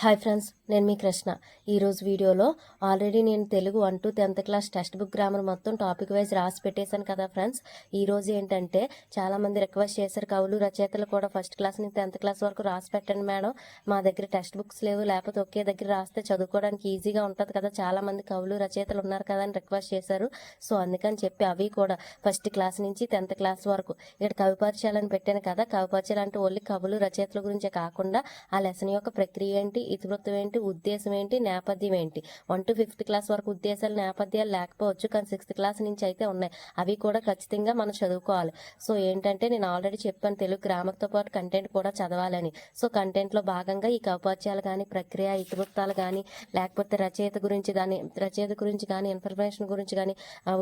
Hi friends నేను మీ కృష్ణ. ఈరోజు వీడియోలో ఆల్రెడీ నేను Telugu one to tenth class text book grammar మొత్తం టాపిక్ వైజ్ రాసి పెట్టేశాను కదా ఫ్రెండ్స్. ఈరోజు ఏంటంటే చాలామంది రిక్వెస్ట్ చేశారు కవులు రచయితలు కూడా ఫస్ట్ క్లాస్ నుంచి టెన్త్ క్లాస్ వరకు రాసి పెట్టండి మేడం. మా దగ్గర టెక్స్ట్ బుక్స్ లేవు లేకపోతే ఒకే దగ్గర రాస్తే చదువుకోవడానికి ఈజీగా ఉంటుంది కదా. చాలామంది కవులు రచయితలు ఉన్నారు కదా అని రిక్వెస్ట్ చేశారు. సో అందుకని చెప్పి అవి కూడా ఫస్ట్ క్లాస్ నుంచి టెన్త్ క్లాస్ వరకు ఇక్కడ కవి పరిచయాలను పెట్టాను కదా. కవి పరిచయాలు అంటే ఓన్లీ కవులు రచయితల గురించే కాకుండా ఆ లెసన్ యొక్క ప్రక్రియ ఏంటి ఇతివృత్తం ఏంటి ఉద్దేశం ఏంటి నేపథ్యం ఏంటి వన్ టు ఫిఫ్త్ క్లాస్ వరకు ఉద్దేశాలు నేపథ్యాలు లేకపోవచ్చు. కానీ సిక్స్త్ క్లాస్ నుంచి అయితే ఉన్నాయి. అవి కూడా ఖచ్చితంగా మనం చదువుకోవాలి. సో ఏంటంటే నేను ఆల్రెడీ చెప్పాను తెలుగు గ్రామర్తో పాటు కంటెంట్ కూడా చదవాలని. సో కంటెంట్లో భాగంగా ఈ కవపాచ్యాలు కానీ ప్రక్రియ ఇతివృత్తాలు కానీ లేకపోతే రచయిత గురించి కానీ రచయిత గురించి కానీ ఇన్ఫర్మేషన్ గురించి కానీ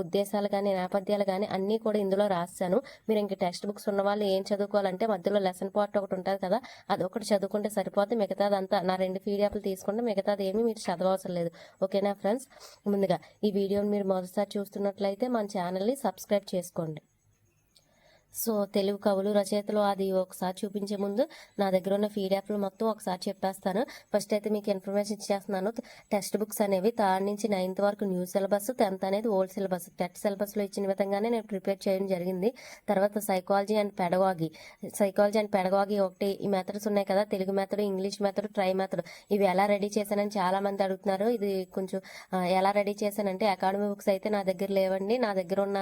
ఉద్దేశాలు కానీ నేపథ్యాలు కానీ అన్నీ కూడా ఇందులో రాశాను. మీరు ఇంక టెక్స్ట్ బుక్స్ ఉన్న వాళ్ళు ఏం చదువుకోవాలంటే మధ్యలో లెసన్ పార్ట్ ఒకటి ఉంటుంది కదా అది ఒకటి చదువుకుంటే సరిపోతే మిగతాదంతా నా రెండు పీడిఎఫ్లు తీసుకుంటే మిగతాది ఏమీ మీరు చదవవసరం లేదు. ఓకేనా ఫ్రెండ్స్? ముందుగా ఈ వీడియోని మీరు మొదటిసారి చూస్తున్నట్లయితే మన ఛానల్ని సబ్స్క్రైబ్ చేసుకోండి. సో తెలుగు కవులు రచయితలు అది ఒకసారి చూపించే ముందు నా దగ్గర ఉన్న పీడిఎఫ్లు మొత్తం ఒకసారి చెప్పేస్తాను. ఫస్ట్ అయితే మీకు ఇన్ఫర్మేషన్ ఇచ్చేస్తున్నాను. టెక్స్ట్ బుక్స్ అనేవి థర్డ్ నుంచి నైన్త్ వరకు న్యూ సిలబస్ టెన్త్ అనేది ఓల్డ్ సిలబస్ టెట్ సిలబస్లో ఇచ్చిన విధంగానే నేను ప్రిపేర్ చేయడం జరిగింది. తర్వాత psychology and pedagogy psychology and pedagogy ఒకటి ఈ మెథడ్స్ ఉన్నాయి కదా Telugu method English method tri method ఇవి ఎలా రెడీ చేశానని చాలా మంది అడుగుతున్నారు. ఇది కొంచెం ఎలా రెడీ చేశానంటే అకాడమీ బుక్స్ అయితే నా దగ్గర లేవండి. నా దగ్గర ఉన్న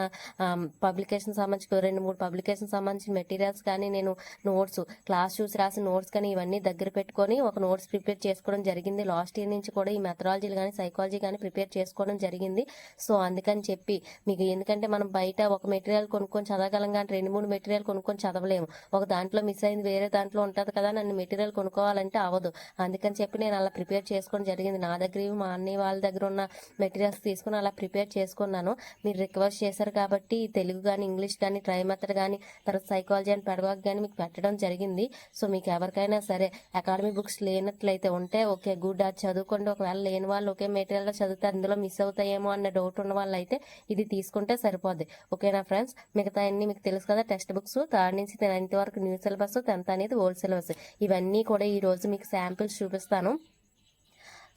పబ్లికేషన్ సంబంధించి రెండు మూడు పబ్లిక్ అప్లికేషన్ సంబంధించిన మెటీరియల్స్ కానీ నేను నోట్స్ క్లాస్ చూసి రాసిన నోట్స్ కానీ ఇవన్నీ దగ్గర పెట్టుకొని ఒక నోట్స్ ప్రిపేర్ చేసుకోవడం జరిగింది. లాస్ట్ ఇయర్ నుంచి కూడా ఈ మెథడాలజీలు కానీ సైకాలజీ కానీ ప్రిపేర్ చేసుకోవడం జరిగింది. సో అందుకని చెప్పి మీకు ఎందుకంటే మనం బయట ఒక మెటీరియల్ కొనుక్కొని చదవగలం కానీ రెండు మూడు మెటీరియల్ కొనుక్కొని చదవలేము. ఒక దాంట్లో మిస్ అయింది వేరే దాంట్లో ఉంటుంది కదా నన్ను మెటీరియల్ కొనుక్కోవాలంటే అవ్వదు. అందుకని చెప్పి నేను అలా ప్రిపేర్ చేసుకోవడం జరిగింది. నా దగ్గర మా అన్నయ్య వాళ్ళ దగ్గర ఉన్న మెటీరియల్స్ తీసుకుని అలా ప్రిపేర్ చేసుకున్నాను. మీరు రిక్వెస్ట్ చేశారు కాబట్టి తెలుగు కానీ ఇంగ్లీష్ కానీ ట్రై మెథడ్ కానీ తర్వాత సైకాలజీ అండ్ పెడగాక్ కానీ మీకు పెట్టడం జరిగింది. సో మీకు ఎవరికైనా సరే అకాడమీ బుక్స్ లేనట్లయితే ఉంటే ఓకే గుడ్ అది చదువుకోండి. ఒకవేళ లేని వాళ్ళు ఒకే మెటీరియల్ చదివితే అందులో మిస్ అవుతాయేమో అన్న డౌట్ ఉన్న వాళ్ళు అయితే ఇది తీసుకుంటే సరిపోద్ది. ఓకేనా ఫ్రెండ్స్ మిగతా అన్ని మీకు తెలుసు కదా టెక్స్ట్ బుక్స్ థర్డ్ నుంచి నైన్త్ వరకు న్యూ సిలబస్ టెన్త్ అనేది ఓల్డ్ సిలబస్ ఇవన్నీ కూడా ఈ రోజు మీకు శాంపిల్స్ చూపిస్తాను.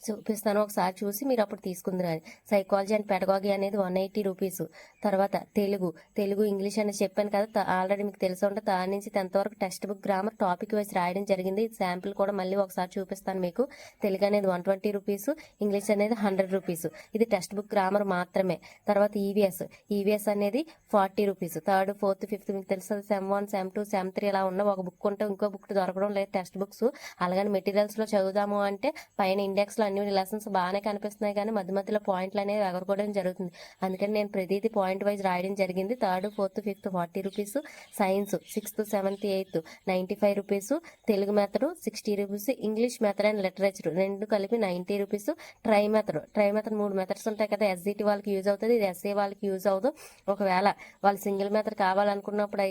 చూపిస్తాను. ఒకసారి చూసి మీరు అప్పుడు తీసుకుందరు సైకాలజీ అండ్ పెడగాగి అనేది వన్ ఎయిటీ రూపీస్ తర్వాత తెలుగు. తెలుగు ఇంగ్లీష్ అని చెప్పాను కదా ఆల్రెడీ మీకు తెలిసి ఉంటే దాని నుంచి టెన్త్ వరకు text book grammar topic wise రాయడం జరిగింది. శాంపుల్ కూడా మళ్ళీ ఒకసారి చూపిస్తాను మీకు. తెలుగు అనేది వన్ ట్వంటీ రూపీస్ ఇంగ్లీష్ అనేది హండ్రెడ్ రూపీస్ ఇది టెక్స్ట్ బుక్ గ్రామర్ మాత్రమే. తర్వాత ఈవీఎస్ ఈవీఎస్ అనేది forty rupees third fourth fifth మీకు తెలుసు sem one sem two sem three ఇలా ఉన్న ఒక బుక్ ఉంటే ఇంకో బుక్ దొరకడం లేదు. టెక్స్ట్ బుక్స్ అలాగని మెటీరియల్స్లో చదువుదాము అంటే పైన ఇండెక్స్లో అన్ని లెసన్స్ బాగానే కనిపిస్తున్నాయి కానీ మధ్య మధ్యలో పాయింట్లు అనేవి ఎగరకోవడం జరుగుతుంది. అందుకని నేను ప్రతిదీ పాయింట్ వైజ్ రాయడం జరిగింది. Third fourth fifth forty rupees science sixth seventh eighth ninety five rupees Telugu method sixty rupees English method and literature. రెండు కలిపి ninety rupees tri method. Tri method మూడు మెథడ్స్ ఉంటాయి కదా ఎస్జిటి వాళ్ళకి యూజ్ అవుతుంది ఇది ఎస్ఏ వాళ్ళకి యూజ్ అవ్వదు. ఒకవేళ వాళ్ళు సింగిల్ మెథడ్ కావాలనుకున్నప్పుడు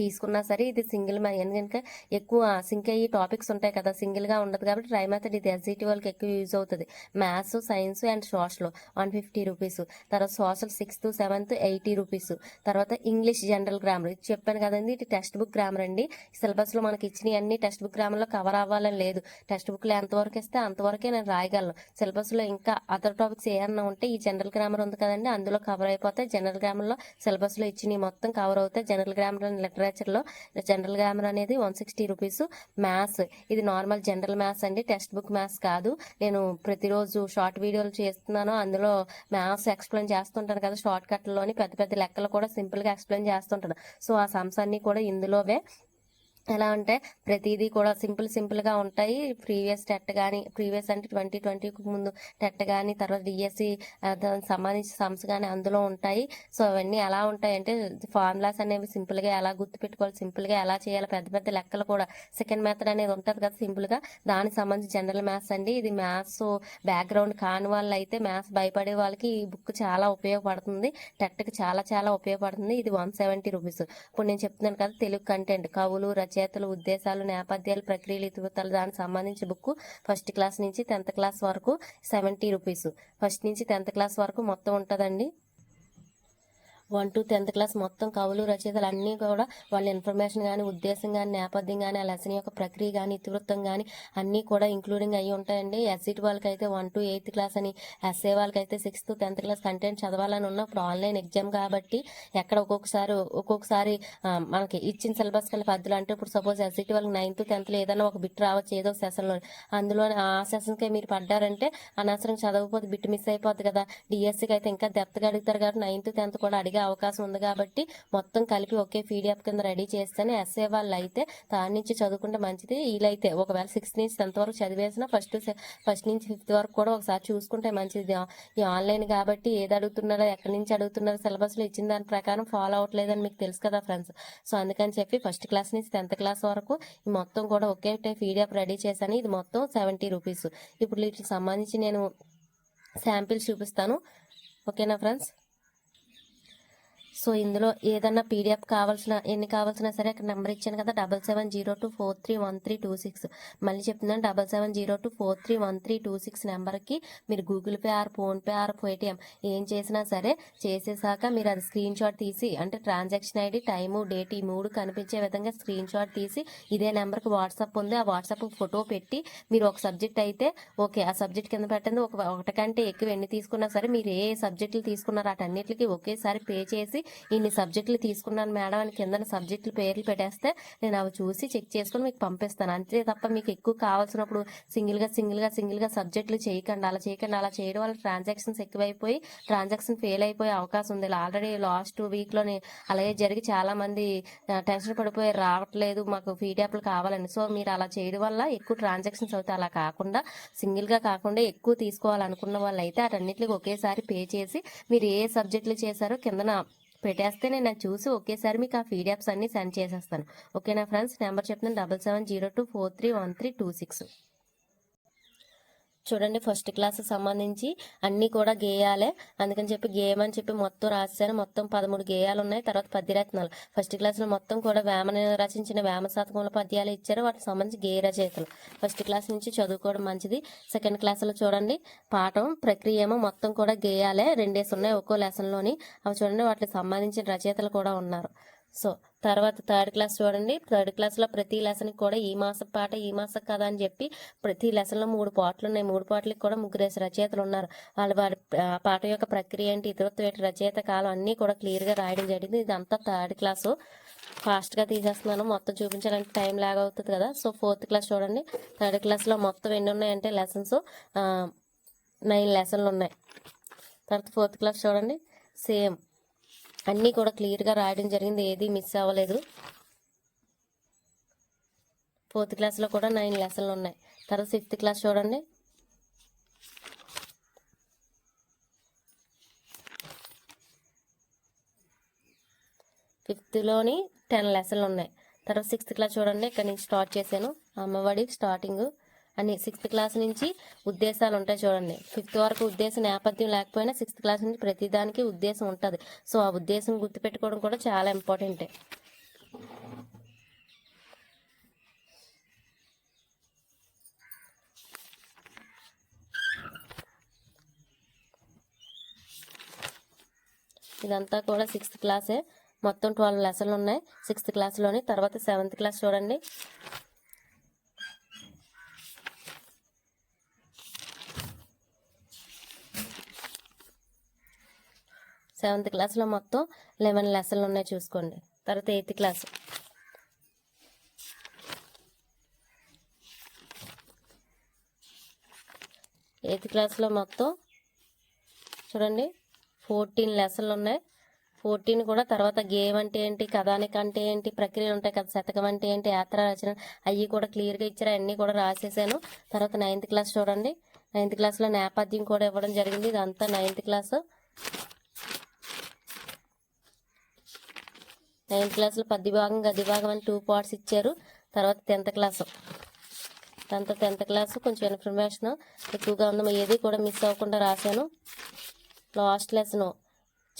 తీసుకున్నా సరే ఇది సింగిల్ ఎందుకంటే ఎక్కువ సింక్ అయ్యి టాపిక్స్ ఉంటాయి కదా సింగిల్గా ఉండదు కాబట్టి ట్రై మెథడ్ ఇది ఎస్జిటి వాళ్ళకి ఎక్కువ యూజ్ అవుతుంది. Maths science and social one fifty rupees. తర్వాత social sixth seventh eighty rupees. తర్వాత ఇంగ్లీష్ జనరల్ గ్రామర్. ఇది చెప్పాను కదండి ఇది టెక్స్ట్ బుక్ గ్రామర్ అండి. సిలబస్లో మనకి ఇచ్చిన అన్ని టెక్స్ట్ బుక్ గ్రామర్లో కవర్ అవ్వాలని లేదు. టెక్స్ట్ బుక్లో ఎంతవరకు ఇస్తే అంతవరకే నేను రాయగలను. సిలబస్లో ఇంకా అదర్ టాపిక్స్ ఏమన్నా ఉంటే ఈ జనరల్ గ్రామర్ ఉంది కదండి అందులో కవర్ అయిపోతే జనరల్ గ్రామర్లో సిలబస్లో ఇచ్చినవి మొత్తం కవర్ అవుతాయి. జనరల్ గ్రామర్ లిటరేచర్లో జనరల్ గ్రామర్ అనేది వన్ సిక్స్టీ రూపీస్ మ్యాథ్స్ ఇది నార్మల్ జనరల్ మ్యాథ్స్ అండి. టెక్స్ట్ బుక్ మ్యాథ్స్ కాదు. నేను ప్రతిరోజు షార్ట్ వీడియోలు చేస్తున్నాను. అందులో మ్యాథ్స్ ఎక్స్ప్లెయిన్ చేస్తుంటాను కదా షార్ట్ కట్లోని పెద్ద పెద్ద లెక్కలు కూడా సింపుల్గా ఎక్స్ప్లెయిన్ చేస్తుంటాను. సో ఆ సమ్స్ అన్ని కూడా ఇందులోవే. ఎలా అంటే ప్రతిదీ కూడా సింపుల్ సింపుల్గా ఉంటాయి. ప్రీవియస్ టెట్ కానీ ప్రీవియస్ అంటే ట్వంటీ ట్వంటీకి ముందు టెట్ కానీ తర్వాత డిఎస్సి దానికి సంబంధించిన సమ్స్ కానీ అందులో ఉంటాయి. సో అవన్నీ ఎలా ఉంటాయి అంటే ఫార్ములాస్ అనేవి సింపుల్గా ఎలా గుర్తు పెట్టుకోవాలి సింపుల్గా ఎలా చేయాలి పెద్ద పెద్ద లెక్కలు కూడా సెకండ్ మెథడ్ అనేది ఉంటుంది కదా సింపుల్గా. దానికి సంబంధించి జనరల్ మ్యాథ్స్ అండి. ఇది మ్యాథ్స్ బ్యాక్గ్రౌండ్ కాని వాళ్ళు అయితే మ్యాథ్స్ భయపడే వాళ్ళకి ఈ బుక్ చాలా ఉపయోగపడుతుంది. టెట్కి చాలా చాలా ఉపయోగపడుతుంది. ఇది వన్ సెవెంటీ రూపీస్. ఇప్పుడు నేను చెప్తున్నాను కదా తెలుగు కంటెంట్. కవులు రచయితలు ఉద్దేశాలు నేపథ్యాలు ప్రక్రియలు ఇతివృత్తాలు దానికి సంబంధించి బుక్ ఫస్ట్ క్లాస్ నుంచి టెన్త్ క్లాస్ వరకు సెవెంటీ రూపీస్. ఫస్ట్ నుంచి టెన్త్ క్లాస్ వరకు మొత్తం ఉంటుందండి. వన్ టు టెన్త్ క్లాస్ మొత్తం కవులు రచయితలు అన్నీ కూడా వాళ్ళ ఇన్ఫర్మేషన్ కానీ ఉద్దేశం కానీ నేపథ్యం కానీ ఆ లెసన్ యొక్క ప్రక్రియ కానీ ఇతివృత్తం కానీ అన్నీ కూడా ఇంక్లూడింగ్ అయ్యి ఉంటాయండి. ఎస్సీటీ వాళ్ళకి అయితే వన్ టు ఎయిత్ క్లాస్ అని ఎస్ఏ వాళ్ళకి అయితే సిక్స్త్ టెన్త్ క్లాస్ కంటెంట్ చదవాలని ఉన్న ఇప్పుడు ఆన్లైన్ ఎగ్జామ్ కాబట్టి ఎక్కడ ఒక్కొక్కసారి ఒక్కొక్కసారి మనకి ఇచ్చిన సిలబస్ కల్లా పద్దులు అంటే ఇప్పుడు సపోజ్ ఎస్సీటీ వాళ్ళకి నైన్త్ టెన్త్లో ఏదైనా ఒక బిట్ రావచ్చు ఏదో సెషన్లో అందులో ఆ సెషన్కే మీరు పడ్డారంటే అనవసరం చదవకపోతే బిట్ మిస్ అయిపోద్ది కదా. డిఎస్సికి అయితే ఇంకా డెప్త్గా అడుగుతారు కాబట్టి నైన్త్ టెన్త్ కూడా అడిగి అవకాశం ఉంది కాబట్టి మొత్తం కలిపి ఒకే పీడిఎఫ్ కింద రెడీ చేస్తేనే ఎస్ఏ వాళ్ళు అయితే దాని నుంచి చదువుకుంటే మంచిది. వీళ్ళైతే ఒకవేళ సిక్స్త్ నుంచి టెన్త్ వరకు చదివేసిన ఫస్ట్ ఫస్ట్ నుంచి ఫిఫ్త్ వరకు కూడా ఒకసారి చూసుకుంటే మంచిది. ఈ ఆన్లైన్ కాబట్టి ఏది అడుగుతున్నారో ఎక్కడి నుంచి అడుగుతున్నారో సిలబస్లో ఇచ్చిన దాని ప్రకారం ఫాలో అవ్వట్లేదని మీకు తెలుసు కదా ఫ్రెండ్స్. సో అందుకని చెప్పి ఫస్ట్ క్లాస్ నుంచి టెన్త్ క్లాస్ వరకు ఈ మొత్తం కూడా ఒకే పీడిఎఫ్ రెడీ చేశాను. ఇది మొత్తం సెవెంటీ రూపీస్. ఇప్పుడు వీటికి సంబంధించి నేను శాంపిల్స్ చూపిస్తాను. ఓకేనా ఫ్రెండ్స్? సో ఇందులో ఏదన్నా పీడిఎఫ్ కావాల్సిన ఎన్ని కావాల్సినా సరే అక్కడ నెంబర్ ఇచ్చాను కదా double seven zero two four three one three two six. మళ్ళీ చెప్తున్నాను double seven zero two four three one three two six నెంబర్కి మీరు Google Pay or PhonePe or Paytm ఏం చేసినా సరే చేసేసాక మీరు అది స్క్రీన్ షాట్ తీసి అంటే ట్రాన్సాక్షన్ ఐడి టైము డేట్ ఈ మూడు కనిపించే విధంగా స్క్రీన్ షాట్ తీసి ఇదే నెంబర్కి వాట్సాప్ ఉంది. ఆ వాట్సాప్ ఫోటో పెట్టి మీరు ఒక సబ్జెక్ట్ అయితే ఓకే ఆ సబ్జెక్ట్ కింద పెట్టండి. ఒక ఒకటికంటే ఎక్కువ ఎన్ని తీసుకున్నా సరే మీరు ఏ సబ్జెక్టులు తీసుకున్నారో అటన్నిటికి ఒకేసారి పే చేసి ఇన్ని సబ్జెక్టులు తీసుకున్నాను మేడం అని కింద సబ్జెక్టులు పేర్లు పెట్టేస్తే నేను అవి చూసి చెక్ చేసుకొని మీకు పంపిస్తాను. అంతే తప్ప మీకు ఎక్కువ కావాల్సినప్పుడు సింగిల్గా సింగిల్గా సింగిల్గా సబ్జెక్టులు చేయకండి. అలా చేయకండి. అలా చేయడం వల్ల ట్రాన్సాక్షన్స్ ఎక్కువైపోయి ట్రాన్సాక్షన్ ఫెయిల్ అయిపోయే అవకాశం ఉంది. ఆల్రెడీ లాస్ట్ వీక్లోనే అలాగే జరిగి చాలా మంది టెన్షన్ పడిపోయి రావట్లేదు. మాకు ఫీడ్యాప్లు కావాలని. సో మీరు అలా చేయడం వల్ల ఎక్కువ ట్రాన్సాక్షన్స్ అవుతాయి. అలా కాకుండా సింగిల్గా కాకుండా ఎక్కువ తీసుకోవాలనుకున్న వాళ్ళు అయితే అటన్నిటికి ఒకేసారి పే చేసి మీరు ఏ సబ్జెక్టులు చేశారో కిందన పెట్టేస్తే నేను అది చూసి ఒకేసారి మీకు ఆ పీడిఎఫ్స్ అన్ని సెండ్ చేసేస్తాను. ఓకేనా ఫ్రెండ్స్ నెంబర్ చెప్తున్నాను double seven zero two four three one three two six చూడండి ఫస్ట్ క్లాస్ సంబంధించి అన్నీ కూడా గేయాలే. అందుకని చెప్పి గేయమని అని చెప్పి మొత్తం రాశాను మొత్తం పదమూడు గేయాలు ఉన్నాయి. తర్వాత పద్యరత్నాలు ఫస్ట్ క్లాస్లో మొత్తం కూడా వేమన రచించిన వేమ శాతకంలో పద్యాలు ఇచ్చారు. వాటికి సంబంధించి గేయ రచయితలు. ఫస్ట్ క్లాస్ నుంచి చదువుకోవడం మంచిది. సెకండ్ క్లాస్లో చూడండి పాఠం ప్రక్రియ ఏమో మొత్తం కూడా గేయాలే. రెండేసి ఉన్నాయి ఒక్కో లెసన్లోని అవి చూడండి వాటికి సంబంధించిన రచయితలు కూడా ఉన్నారు. సో తర్వాత థర్డ్ క్లాస్ చూడండి. థర్డ్ క్లాస్లో ప్రతి లెసన్కి కూడా ఈ మాస పాట ఈ మాస కథ అని చెప్పి ప్రతి లెసన్లో మూడు పాటలు ఉన్నాయి. మూడు పాటలకు కూడా ముగ్గురేసి రచయితలు ఉన్నారు. వాళ్ళు వారి ఆ, పాట యొక్క ప్రక్రియ ఏంటి ఇతరత్వం ఏంటి రచయిత కాలం అన్నీ కూడా క్లియర్గా రాయడం జరిగింది. ఇదంతా థర్డ్ క్లాసు ఫాస్ట్గా తీసేస్తున్నాను. మొత్తం చూపించాలంటే టైం లాగ్ అవుతుంది కదా. సో ఫోర్త్ క్లాస్ చూడండి. థర్డ్ క్లాస్లో మొత్తం ఎన్ని ఉన్నాయంటే లెసన్స్ నైన్ లెసన్లు ఉన్నాయి. తర్వాత ఫోర్త్ క్లాస్ చూడండి. సేమ్. అన్నీ కూడా క్లియర్గా రాయడం జరిగింది. ఏది మిస్ అవ్వలేదు. ఫోర్త్ క్లాస్లో కూడా నైన్ లెసన్లు ఉన్నాయి. తర్వాత ఫిఫ్త్ క్లాస్ చూడండి. ఫిఫ్త్లోని టెన్ లెసన్లు ఉన్నాయి. తర్వాత సిక్స్త్ క్లాస్ చూడండి. ఇక్కడ నుంచి స్టార్ట్ చేశాను. అమ్మఒడి స్టార్టింగ్. అని సిక్స్త్ క్లాస్ నుంచి ఉద్దేశాలు ఉంటాయి చూడండి. ఫిఫ్త్ వరకు ఉద్దేశం నేపథ్యం లేకపోయినా సిక్స్త్ క్లాస్ నుంచి ప్రతిదానికి ఉద్దేశం ఉంటుంది. సో ఆ ఉద్దేశం గుర్తుపెట్టుకోవడం కూడా చాలా ఇంపార్టెంటే ఇదంతా కూడా సిక్స్త్ క్లాసే మొత్తం ట్వెల్వ్ లెసన్లు ఉన్నాయి. సిక్స్త్ క్లాస్లోని తర్వాత సెవెంత్ క్లాస్ చూడండి. సెవెంత్ క్లాస్లో మొత్తం లెవెన్ లెసన్లు ఉన్నాయి చూసుకోండి. తర్వాత ఎయిత్ క్లాస్. ఎయిత్ క్లాస్లో మొత్తం చూడండి ఫోర్టీన్ లెసన్లు ఉన్నాయి. ఫోర్టీన్ కూడా తర్వాత గేమ్ అంటే ఏంటి కథానిక అంటే ఏంటి ప్రక్రియలు ఉంటాయి కదా శతకం అంటే ఏంటి యాత్ర రచన అవి కూడా క్లియర్గా ఇచ్చారు. అన్నీ కూడా రాసేసాను. తర్వాత నైన్త్ క్లాస్ చూడండి. నైన్త్ క్లాస్లో నేపథ్యం కూడా ఇవ్వడం జరిగింది. ఇదంతా నైన్త్ క్లాస్. నైన్త్ క్లాస్లో పద్య భాగం గది భాగం అని టూ పార్ట్స్ ఇచ్చారు. తర్వాత tenth class. Tenth tenth class కొంచెం ఇన్ఫర్మేషన్. ఎక్కువగా ఉంది ఏది కూడా మిస్ అవ్వకుండా రాశాను. లాస్ట్ లెసను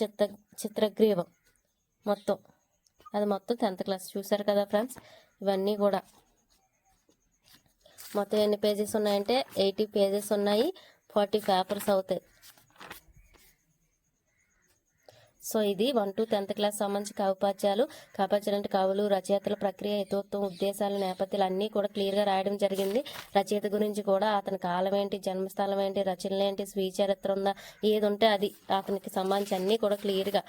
చిత్ర చిత్రగ్రీవం మొత్తం. అది మొత్తం టెన్త్ క్లాస్. చూసారు కదా ఫ్రెండ్స్? ఇవన్నీ కూడా. మొత్తం ఎన్ని పేజెస్ ఉన్నాయంటే ఎయిటీ పేజెస్ ఉన్నాయి. ఫార్టీ పేపర్స్ అవుతాయి. సో ఇది వన్ టు టెన్త్ క్లాస్ సంబంధించి కవిపాచ్యాలు కవిపాచ్యాలు అంటే కవులు రచయితల ప్రక్రియ యథోత్వం ఉద్దేశాలు నేపథ్యాలు అన్నీ కూడా క్లియర్గా రాయడం జరిగింది. రచయిత గురించి కూడా అతని కాలం ఏంటి జన్మస్థలం ఏంటి రచనలు ఏంటి స్వీచరిత్ర ఉందా ఏది ఉంటే అది అతనికి సంబంధించి అన్నీ కూడా క్లియర్గా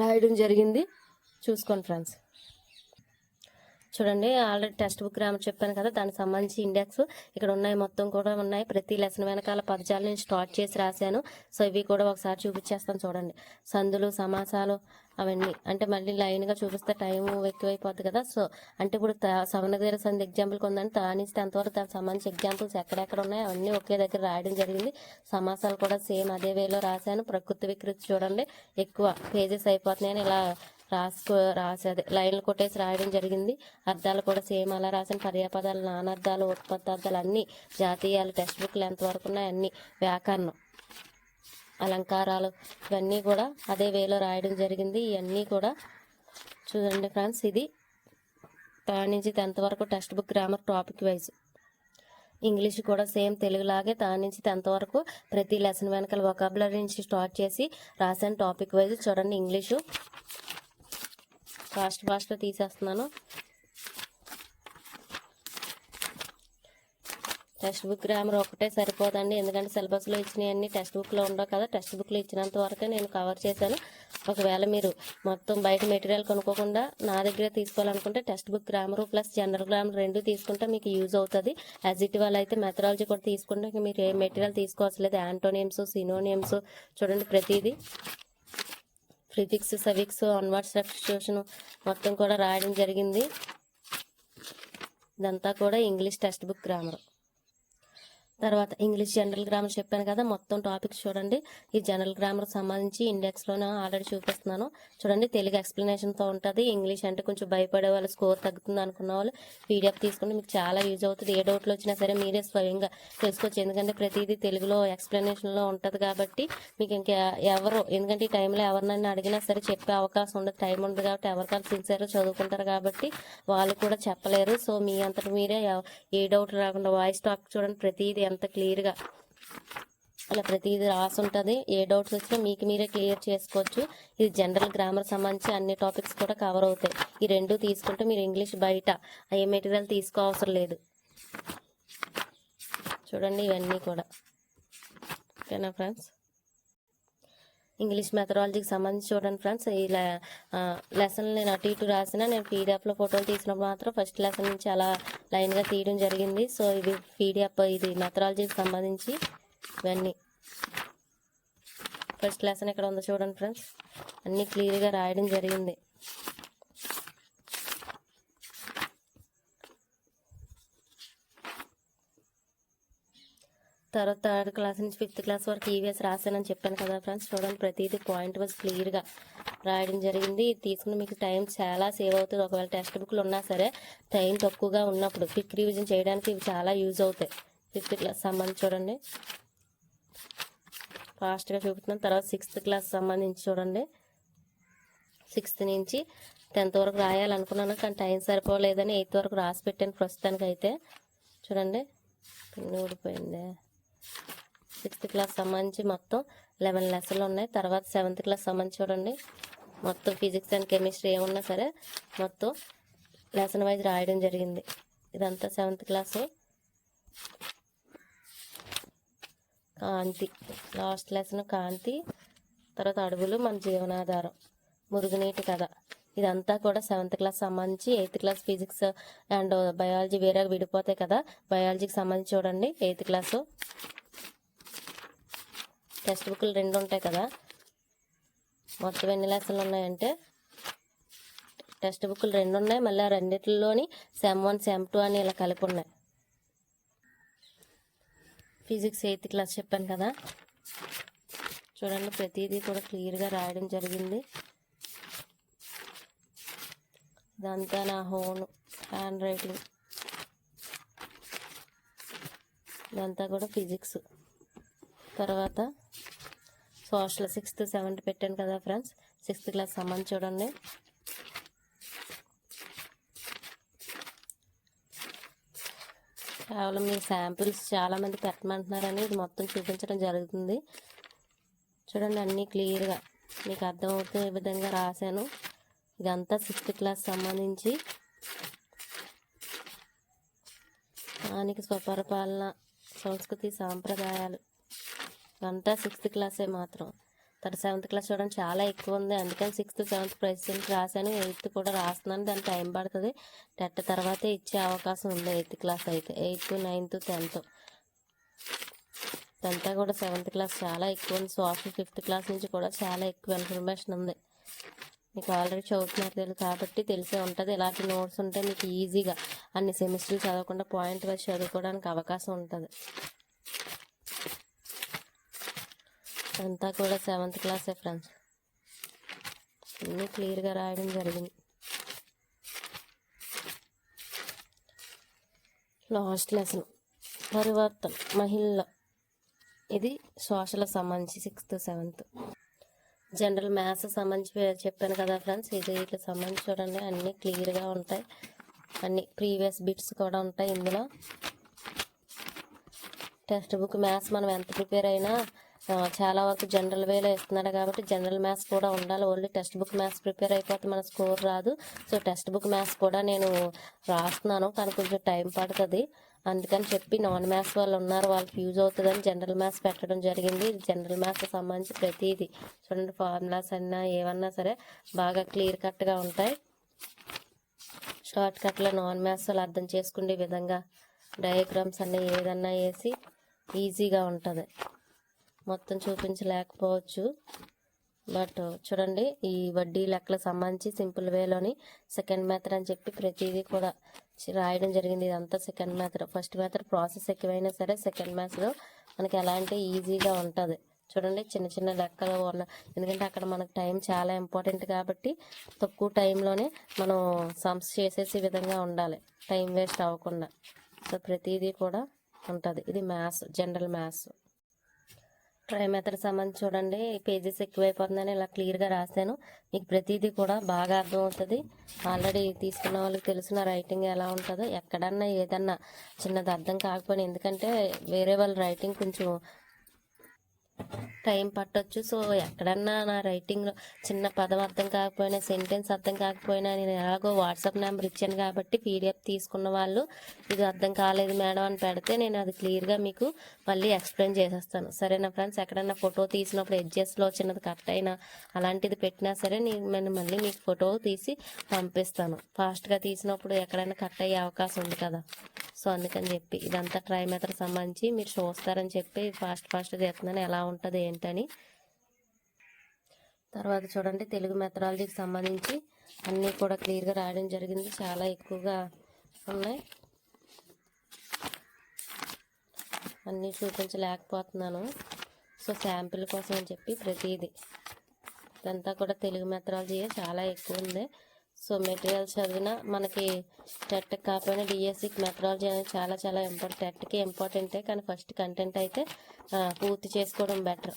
రాయడం జరిగింది. చూసుకోండి ఫ్రెండ్స్. చూడండి ఆల్రెడీ టెక్స్ట్ బుక్ గ్రామర్ చెప్పాను కదా దానికి సంబంధించి ఇండెక్స్ ఇక్కడ ఉన్నాయి మొత్తం కూడా ఉన్నాయి. ప్రతి లెసన్ వెనకాల పదజాలు నేను స్టార్ట్ చేసి రాశాను. సో ఇవి కూడా ఒకసారి చూపించేస్తాను చూడండి. సందులు సమాసాలు అవన్నీ. అంటే మళ్ళీ లైన్గా చూపిస్తే టైం ఎక్కువైపోద్ది కదా. సో అంటే ఇప్పుడు సెవెన్ దగ్గర ఎగ్జాంపుల్ ఉందని తానిస్తే అంతవరకు దానికి సంబంధించి ఎగ్జాంపుల్స్ ఎక్కడెక్కడ ఉన్నాయి అవన్నీ ఒకే దగ్గర రాయడం జరిగింది. సమాసాలు కూడా సేమ్ అదే వేలో రాశాను. ప్రకృతి వికృతి చూడండి. ఎక్కువ పేజెస్ అయిపోతున్నాయని ఇలా రాసుకో రాసేది లైన్లు కొట్టేసి రాయడం జరిగింది. అర్థాలు కూడా సేమ్ అలా రాసిన పర్యాపదాలు నానార్థాలు ఉత్పత్తార్థాలు అన్నీ జాతీయాలు టెక్స్ట్ బుక్లు ఎంతవరకు ఉన్నాయి అన్నీ వ్యాకరణం. అలంకారాలు ఇవన్నీ కూడా అదే వేలో రాయడం జరిగింది. ఇవన్నీ కూడా చూడండి ఫ్రెండ్స్ ఇది థర్డ్ నుంచి టెన్త్ వరకు text book grammar topic wise. English కూడా సేమ్ తెలుగులాగే దాని నుంచి టెన్త్ వరకు ప్రతి లెసన్ వెనకాల వొకాబులరీ నుంచి స్టార్ట్ చేసి రాసాను టాపిక్ వైజ్ చూడండి ఇంగ్లీషు. ఫాస్ట్ ఫాస్ట్గా తీసేస్తున్నాను. టెక్స్ట్ బుక్ గ్రామర్ ఒకటే సరిపోదండి. ఎందుకంటే సిలబస్లో ఇచ్చినవన్నీ టెక్స్ట్ బుక్లో ఉండవు కదా. టెక్స్ట్ బుక్లో ఇచ్చినంత వరకే నేను కవర్ చేశాను. ఒకవేళ మీరు మొత్తం బయట మెటీరియల్ కొనుక్కోకుండా నా దగ్గర తీసుకోవాలనుకుంటే text book grammar plus general grammar రెండు తీసుకుంటే మీకు యూజ్ అవుతుంది. యాజ్ ఇట్ వాళ్ళు అయితే మెథడాలజీ కూడా తీసుకుంటే మీరు ఏ మెటీరియల్ తీసుకోవాల్సిన లేదు. యాంటోనియమ్స్ సినోనియమ్స్ చూడండి ప్రతిదీ. ప్రిఫిక్స్ సవిక్స్ అన్వర్డ్ సబ్స్టిట్యూషన్ మొత్తం కూడా రాయడం జరిగింది. ఇదంతా కూడా ఇంగ్లీష్ టెక్స్ట్ బుక్ గ్రామర్ తర్వాత ఇంగ్లీష్ జనరల్ గ్రామర్ చెప్పాను కదా మొత్తం టాపిక్స్ చూడండి. ఈ జనరల్ గ్రామర్ సంబంధించి ఇండెక్స్లోనే ఆల్రెడీ చూపిస్తున్నాను. చూడండి తెలుగు ఎక్స్ప్లెనేషన్తో ఉంటుంది. ఇంగ్లీష్ అంటే కొంచెం భయపడే వాళ్ళు స్కోర్ తగ్గుతుంది అనుకున్న వాళ్ళు పీడిఎఫ్ తీసుకుంటే మీకు చాలా యూజ్ అవుతుంది. ఏ డౌట్లు వచ్చినా సరే మీరే స్వయంగా తెలుసుకోవచ్చు. ఎందుకంటే ప్రతిదీ తెలుగులో ఎక్స్ప్లెనేషన్లో ఉంటుంది కాబట్టి మీకు ఇంకా ఎవరు ఎందుకంటే ఈ టైంలో ఎవరినైనా అడిగినా సరే చెప్పే అవకాశం ఉండదు. టైం ఉండదు కాబట్టి ఎవరికాలు సిన్సియర్గా చదువుకుంటారు కాబట్టి వాళ్ళు కూడా చెప్పలేరు. సో మీ అంతటి మీరే ఏ డౌట్ రాకుండా వాయిస్ టాక్ చూడండి. ప్రతిదీ ఎంత క్లియర్గా. అలా ప్రతిదీ రాసి ఉంటుంది ఏ డౌట్స్ వచ్చినా మీకు మీరే క్లియర్ చేసుకోవచ్చు. ఇది జనరల్ గ్రామర్ సంబంధించి అన్ని టాపిక్స్ కూడా కవర్ అవుతాయి. ఈ రెండు తీసుకుంటే మీరు ఇంగ్లీష్ బయట ఏ మెటీరియల్ తీసుకోవసరం లేదు. చూడండి ఇవన్నీ కూడా. ఓకేనా ఫ్రెండ్స్? ఇంగ్లీష్ మెథడాలజీకి సంబంధించి చూడండి ఫ్రెండ్స్ ఈ లెసన్ నేను అటు ఇటు రాసిన నేను పీడిఎఫ్లో ఫోటోలు తీసినప్పుడు మాత్రం ఫస్ట్ లెసన్ నుంచి అలా లైన్గా తీయడం జరిగింది. సో ఇది పీడిఎఫ్ ఇది మెథడాలజీకి సంబంధించి ఇవన్నీ. ఫస్ట్ లెసన్ ఇక్కడ ఉందో చూడండి ఫ్రెండ్స్ అన్నీ క్లియర్గా రాయడం జరిగింది. తర్వాత థర్డ్ క్లాస్ నుంచి ఫిఫ్త్ క్లాస్ వరకు ఈవీఎస్ రాశానని చెప్పాను కదా ఫ్రెండ్స్ చూడండి ప్రతిదీ పాయింట్ వైజ్ క్లియర్గా రాయడం జరిగింది. ఇది తీసుకుని మీకు టైం చాలా సేవ్ అవుతుంది. ఒకవేళ టెక్స్ట్ బుక్లు ఉన్నా సరే టైం తక్కువగా ఉన్నప్పుడు క్విక్ రివిజన్ చేయడానికి ఇవి చాలా యూజ్ అవుతాయి. ఫిఫ్త్ క్లాస్ సంబంధించి చూడండి. ఫాస్ట్గా చూపుతున్నాను తర్వాత సిక్స్త్ క్లాస్ సంబంధించి చూడండి. సిక్స్త్ నుంచి టెన్త్ వరకు రాయాలనుకున్నాను కానీ టైం సరిపోలేదని ఎయిత్ వరకు రాసి పెట్టాను ప్రస్తుతానికి అయితే చూడండి పిన్ ఊడిపోయింది సిక్స్త్ క్లాస్ సంబంధించి మొత్తం లెవెన్ లెసన్లు ఉన్నాయి. తర్వాత సెవెంత్ క్లాస్ సంబంధించి చూడండి. మొత్తం ఫిజిక్స్ అండ్ కెమిస్ట్రీ ఏమున్నా సరే మొత్తం లెసన్ వైజ్ రాయడం జరిగింది. ఇదంతా సెవెంత్ క్లాసు. కాంతి. లాస్ట్ లెసన్ కాంతి. తర్వాత అడవులు మన జీవనాధారం. మురుగునీటి కథ. ఇదంతా కూడా సెవెంత్ క్లాస్ సంబంధించి eighth class physics and biology వేరే విడిపోతాయి కదా. బయాలజీకి సంబంధించి చూడండి. Eighth class. టెక్స్ట్ బుక్లు రెండు ఉంటాయి కదా. మొత్తం ఎన్ని లెసన్లు ఉన్నాయంటే టెక్స్ట్ బుక్లు రెండు ఉన్నాయి. మళ్ళీ ఆ రెండిట్లోని సెమ్ వన్ సెమ్ టూ అని ఇలా కలిపి ఉన్నాయి. ఫిజిక్స్ ఎయిత్ క్లాస్ చెప్పాను కదా. చూడండి ప్రతిదీ కూడా క్లియర్గా రాయడం జరిగింది. ఇదంతా నా హోన్ హ్యాండ్ రైటింగ్. ఇదంతా కూడా ఫిజిక్స్. తర్వాత సోషల్ సిక్స్త్ సెవెంత్ పెట్టాను కదా ఫ్రెండ్స్. సిక్స్త్ క్లాస్ సంబంధించి చూడండి. కేవలం మీ శాంపిల్స్ చాలామంది పెట్టమంటున్నారని ఇది మొత్తం చూపించడం జరుగుతుంది. చూడండి అన్నీ క్లియర్గా మీకు అర్థమవుతున్న విధంగా రాశాను. ఇదంతా సిక్స్త్ క్లాస్ సంబంధించి. స్థానిక స్వపరిపాలన సంస్కృతి సాంప్రదాయాలు. ఇదంతా సిక్స్త్ క్లాసే మాత్రం. తర్వాత సెవెంత్ క్లాస్ చూడడం చాలా ఎక్కువ ఉంది. అందుకని సిక్స్త్ సెవెంత్ ప్రెసిడెంట్ రాశాను. ఎయిత్ కూడా రాస్తున్నాను. దాని టైం పడుతుంది. టెట్ తర్వాతే ఇచ్చే అవకాశం ఉంది ఎయిత్ క్లాస్ అయితే. ఎయిత్ నైన్త్ టెన్త్ ఇదంతా కూడా సెవెంత్ క్లాస్ చాలా ఎక్కువ ఉంది. సోషల్ ఫిఫ్త్ క్లాస్ నుంచి కూడా చాలా ఎక్కువ ఇన్ఫర్మేషన్ ఉంది. మీకు ఆల్రెడీ చదువుతున్నారు తెలుసు కాబట్టి తెలిసే ఉంటుంది. ఇలాంటి నోట్స్ ఉంటే మీకు ఈజీగా అన్ని సెమిస్టర్లు చదవకుండా పాయింట్ వైజ్ చదువుకోవడానికి అవకాశం ఉంటుంది. అంతా కూడా సెవెంత్ క్లాసే ఫ్రెండ్స్ అన్నీ క్లియర్గా రాయడం జరిగింది. లాస్ట్ లెసన్ పరివర్తన మహిళ. ఇది సోషల్ సంబంధించి సిక్స్త్ సెవెంత్ జనరల్ మ్యాథ్స్ సంబంధించి చెప్పాను కదా ఫ్రెండ్స్ ఇది ఇట్లా సంబంధించి చూడండి. అన్నీ క్లియర్గా ఉంటాయి. అన్ని ప్రీవియస్ బిట్స్ కూడా ఉంటాయి ఇందులో. టెక్స్ట్ బుక్ మ్యాథ్స్ మనం ఎంత ప్రిపేర్ అయినా చాలా వరకు జనరల్ వేలో ఇస్తున్నాడు కాబట్టి జనరల్ మ్యాథ్స్ కూడా ఉండాలి. Only text book maths prepare అయిపోతే మన స్కోర్ రాదు. సో టెక్స్ట్ బుక్ మ్యాథ్స్ కూడా నేను రాస్తున్నాను కానీ కొంచెం టైం పడుతుంది. అందుకని చెప్పి నాన్ మ్యాథ్స్ వాళ్ళు ఉన్నారు వాళ్ళకి యూజ్ అవుతుందని జనరల్ మ్యాథ్స్ పెట్టడం జరిగింది. జనరల్ మ్యాథ్స్ సంబంధించి ప్రతిదీ. చూడండి ఫార్ములాస్ అన్నా ఏమన్నా సరే బాగా క్లియర్ కట్గా ఉంటాయి. షార్ట్ కట్లో నాన్ మ్యాథ్స్ వాళ్ళు అర్థం చేసుకునే విధంగా డయాగ్రామ్స్ అన్నీ ఏదన్నా వేసి ఈజీగా ఉంటుంది. మొత్తం చూపించలేకపోవచ్చు. బట్ చూడండి ఈ వడ్డీ లెక్కలకు సంబంధించి సింపుల్ వేలోని సెకండ్ మెథడ్ అని చెప్పి ప్రతిదీ కూడా రాయడం జరిగింది. ఇదంతా second method first method process ఎక్కువైనా సరే సెకండ్ మెథడ్ మనకి ఎలా అంటే ఈజీగా ఉంటుంది. చూడండి చిన్న చిన్న లెక్కలు ఉన్న ఎందుకంటే అక్కడ మనకు టైం చాలా ఇంపార్టెంట్ కాబట్టి తక్కువ టైంలోనే మనం సమ్స్ చేసేసే విధంగా ఉండాలి. టైం వేస్ట్ అవ్వకుండా. సో ప్రతిదీ కూడా ఉంటుంది. ఇది maths general maths tri method సంబంధించి చూడండి. పేజెస్ ఎక్కువైపోతుందని ఇలా క్లియర్గా రాశాను. మీకు ప్రతిదీ కూడా బాగా అర్థమవుతుంది ఆల్రెడీ తీసుకున్న వాళ్ళకి తెలిసిన రైటింగ్ ఎలా ఉంటుందో ఎక్కడన్నా ఏదన్నా చిన్నది అర్థం కాకపోయినా ఎందుకంటే వేరే వాళ్ళ రైటింగ్ కొంచెం టైం పట్టొచ్చు. సో ఎక్కడన్నా నా రైటింగ్లో చిన్న పదం అర్థం కాకపోయినా సెంటెన్స్ అర్థం కాకపోయినా నేను ఎలాగో వాట్సాప్ నెంబర్ ఇచ్చాను కాబట్టి పీడిఎఫ్ తీసుకున్న వాళ్ళు ఇది అర్థం కాలేదు మేడం అని పెడితే నేను అది క్లియర్గా మీకు మళ్ళీ ఎక్స్ప్లెయిన్ చేసేస్తాను. సరేనా ఫ్రెండ్స్? ఎక్కడన్నా ఫోటో తీసినప్పుడు ఎడ్జెస్లో చిన్నది కట్ అయినా అలాంటిది పెట్టినా సరే నేను నేను మళ్ళీ మీకు ఫోటో తీసి పంపిస్తాను. ఫాస్ట్గా తీసినప్పుడు ఎక్కడైనా కట్ అయ్యే అవకాశం ఉంది కదా. సో అందుకని చెప్పి ఇదంతా ట్రై సంబంధించి మీరు చూస్తారని చెప్పి ఫాస్ట్ ఫాస్ట్ చేస్తున్నాను ఎలా ఉంటుంది ఏంటని. తర్వాత చూడండి తెలుగు మెథడాలజీకి సంబంధించి అన్నీ కూడా క్లియర్గా రాయడం జరిగింది. చాలా ఎక్కువగా ఉన్నాయి. అన్నీ చూపించలేకపోతున్నాను. సో శాంపిల్ కోసం అని చెప్పి ప్రతిదీ. ఇదంతా కూడా తెలుగు మెథడాలజీ చాలా ఎక్కువ ఉంది. సో మెటీరియల్ చదివినా మనకి టెట్ కాకపోయినా డిఎస్సికి మెథడాలజీ అనేది చాలా చాలా ఇంపార్టెంట్ టెట్కి ఇంపార్టెంటే కానీ ఫస్ట్ కంటెంట్ అయితే పూర్తి చేసుకోవడం బెటర్.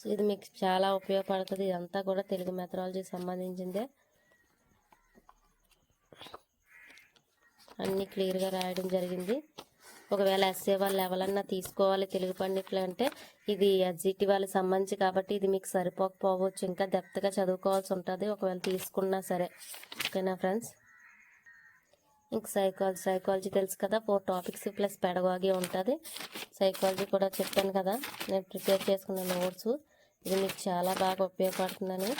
సో ఇది మీకు చాలా ఉపయోగపడుతుంది. ఇదంతా కూడా తెలుగు మెథడాలజీకి సంబంధించిందే. అన్నీ క్లియర్గా రాయడం జరిగింది. ఒకవేళ ఎస్ఏ వాళ్ళు ఎవరన్నా తీసుకోవాలి తెలుగు పండితులు అంటే ఇది ఎస్జిటి వాళ్ళకి సంబంధించి కాబట్టి ఇది మీకు సరిపోకపోవచ్చు. ఇంకా డెప్త్గా చదువుకోవాల్సి ఉంటుంది. ఒకవేళ తీసుకున్నా సరే. ఓకేనా ఫ్రెండ్స్ ఇంకా సైకాలజీ సైకాలజీ తెలుసు కదా. ఫోర్ టాపిక్స్ ప్లస్ పెడగాగి ఉంటుంది. సైకాలజీ కూడా చెప్పాను కదా. నేను ప్రిపేర్ చేసుకున్న నోట్స్ ఇది మీకు చాలా బాగా ఉపయోగపడుతుందని.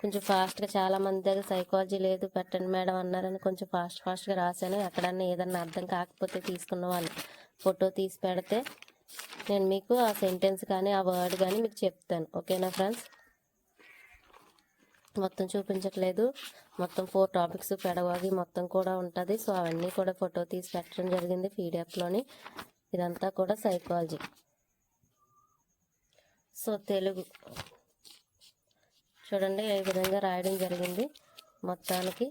కొంచెం ఫాస్ట్గా చాలా మంది దగ్గర సైకాలజీ లేదు పెట్టండి మేడం అన్నారని కొంచెం ఫాస్ట్ ఫాస్ట్గా రాశాను. ఎక్కడన్నా ఏదన్నా అర్థం కాకపోతే తీసుకున్న వాళ్ళు ఫోటో తీసి పెడితే నేను మీకు ఆ సెంటెన్స్ కానీ ఆ వర్డ్ కానీ మీకు చెప్తాను. ఓకేనా ఫ్రెండ్స్ మొత్తం చూపించట్లేదు. మొత్తం ఫోర్ టాపిక్స్ పెడవాగి మొత్తం కూడా ఉంటుంది. సో అవన్నీ కూడా ఫోటో తీసి పెట్టడం జరిగింది పీడిఎఫ్లోని ఇదంతా కూడా సైకాలజీ సో తెలుగు. చూడండి ఈ విధంగా రాయడం జరిగింది మొత్తానికి.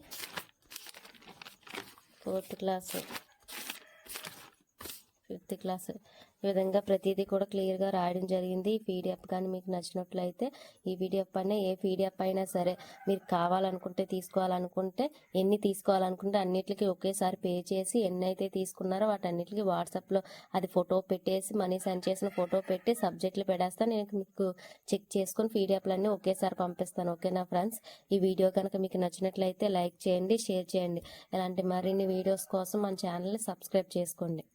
Fourth class fifth class. ఈ విధంగా ప్రతిదీ కూడా క్లియర్గా రాయడం జరిగింది. ఈ పీడిఎఫ్ కానీ మీకు నచ్చినట్లయితే ఈ పీడిఎఫ్ పైన ఏ పీడిఎఫ్ అయినా సరే మీరు కావాలనుకుంటే తీసుకోవాలనుకుంటే ఎన్ని తీసుకోవాలనుకుంటే అన్నిటికీ ఒకేసారి పే చేసి ఎన్ని అయితే తీసుకున్నారో వాటన్నిటికీ వాట్సాప్లో అది ఫోటో పెట్టేసి మనీ సెండ్ చేసిన ఫోటో పెట్టి సబ్జెక్టులు పెడేస్తాను నేను మీకు చెక్ చేసుకుని పీడిఎఫ్లన్నీ ఒకేసారి పంపిస్తాను. ఓకేనా ఫ్రెండ్స్? ఈ వీడియో కనుక మీకు నచ్చినట్లయితే లైక్ చేయండి షేర్ చేయండి. ఇలాంటి మరిన్ని వీడియోస్ కోసం మన ఛానల్ని సబ్స్క్రైబ్ చేసుకోండి.